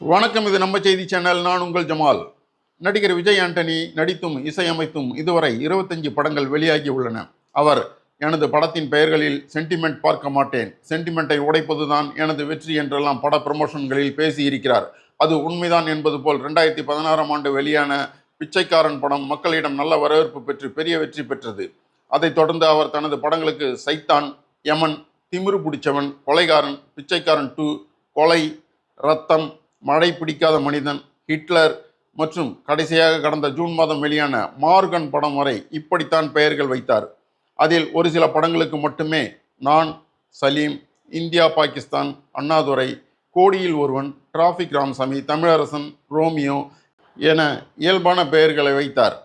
வணக்கம் இது நம்ம செய்தி சேனல். நான் உங்கள் ஜமால். நடிகர் விஜய் ஆண்டனி நடித்தும் இசையமைத்தும் இதுவரை இருபத்தஞ்சு படங்கள் வெளியாகி உள்ளன. அவர் எனது படத்தின் பெயர்களில் சென்டிமெண்ட் பார்க்க மாட்டேன். சென்டிமெண்ட்டை உடைப்பதுதான் எனது வெற்றி என்றெல்லாம் பட ப்ரமோஷன்களில் பேசியிருக்கிறார். அது உண்மைதான் என்பது போல் ரெண்டாயிரத்தி பதினாறாம் ஆண்டு வெளியான பிச்சைக்காரன் படம் மக்களிடம் நல்ல வரவேற்பு பெற்று பெரிய வெற்றி பெற்றது. அதைத் தொடர்ந்து அவர் தனது படங்களுக்கு சைத்தான் யமன் திமிரு பிடிச்சவன் கொலைகாரன் பிச்சைக்காரன் டூ கொலை ரத்தம் மழை பிடிக்காத மனிதன் ஹிட்லர் மற்றும் கடைசியாக கடந்த ஜூன் மாதம் வெளியான மார்கன் படம் வரை இப்படித்தான் பெயர்கள் வைத்தார். அதில் ஒரு சில படங்களுக்கு மட்டுமே நான் சலீம் இந்தியா பாகிஸ்தான் அண்ணாதுரை கோடியில் ஒருவன் டிராஃபிக் ராமசாமி தமிழரசன் ரோமியோ என இயல்பான பெயர்களை வைத்தார்.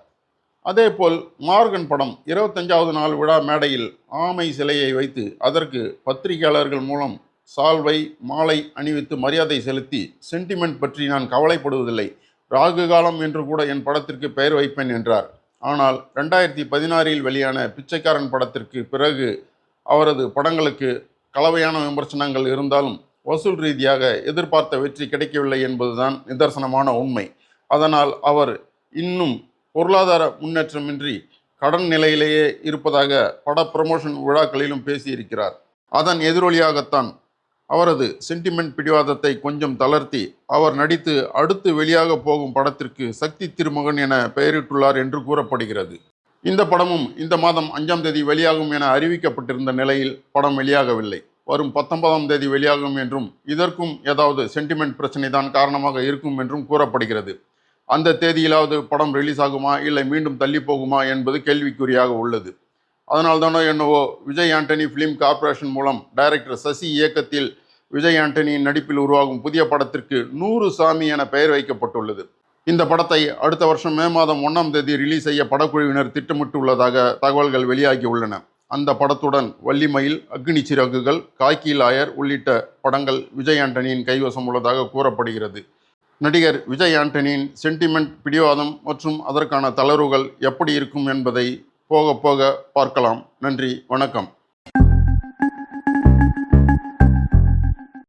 அதேபோல் மார்கன் படம் இருபத்தஞ்சாவது நாள் விழா மேடையில் ஆமை சிலையை வைத்து அதற்கு பத்திரிகையாளர்கள் மூலம் சால்வை மாலை அணிவித்து மரியாதை செலுத்தி சென்டிமெண்ட் பற்றி நான் கவலைப்படுவதில்லை. ராகு காலம் என்று கூட என் படத்திற்கு பெயர் வைப்பேன் என்றார். ஆனால் ரெண்டாயிரத்தி பதினாறில் வெளியான பிச்சைக்காரன் படத்திற்கு பிறகு அவரது படங்களுக்கு கலவையான விமர்சனங்கள் இருந்தாலும் வசூல் ரீதியாக எதிர்பார்த்த வெற்றி கிடைக்கவில்லை என்பதுதான் நிதர்சனமான உண்மை. அதனால் அவர் இன்னும் பொருளாதார முன்னேற்றமின்றி கடன் நிலையிலேயே இருப்பதாக பட ப்ரமோஷன் விழாக்களிலும் பேசியிருக்கிறார். அதன் எதிரொலியாகத்தான் அவரது சென்டிமெண்ட் பிடிவாதத்தை கொஞ்சம் தளர்த்தி அவர் நடித்து அடுத்து வெளியாக போகும் படத்திற்கு சக்தி திருமகன் என பெயரிட்டுள்ளார் என்று கூறப்படுகிறது. இந்த படமும் இந்த மாதம் அஞ்சாம் தேதி வெளியாகும் என அறிவிக்கப்பட்டிருந்த நிலையில் படம் வெளியாகவில்லை. வரும் பத்தொன்பதாம் தேதி வெளியாகும் என்றும் இதற்கும் ஏதாவது சென்டிமெண்ட் பிரச்சனை தான் காரணமாக இருக்கும் என்றும் கூறப்படுகிறது. அந்த தேதியிலாவது படம் ரிலீஸ் ஆகுமா இல்லை மீண்டும் தள்ளி போகுமா என்பது கேள்விக்குறியாக உள்ளது. அதனால்தானோ என்னவோ விஜய் ஆண்டனி ஃபிலிம் கார்ப்பரேஷன் மூலம் டைரக்டர் சசி இயக்கத்தில் விஜய் ஆண்டனியின் நடிப்பில் உருவாகும் புதிய படத்திற்கு நூறு சாமி என பெயர் வைக்கப்பட்டுள்ளது. இந்த படத்தை அடுத்த வருஷம் மே மாதம் ஒன்றாம் தேதி ரிலீஸ் செய்ய படக்குழுவினர் திட்டமிட்டுள்ளதாக தகவல்கள் வெளியாகி உள்ளன. அந்த படத்துடன் வள்ளிமயில் அக்னி சிறகுகள் காய்கி லாயர் உள்ளிட்ட படங்கள் விஜய் ஆண்டனியின் கைவசம் உள்ளதாக கூறப்படுகிறது. நடிகர் விஜய் ஆண்டனியின் சென்டிமெண்ட் பிடிவாதம் மற்றும் அதற்கான தளர்வுகள் எப்படி இருக்கும் என்பதை போக போக பார்க்கலாம். நன்றி வணக்கம்.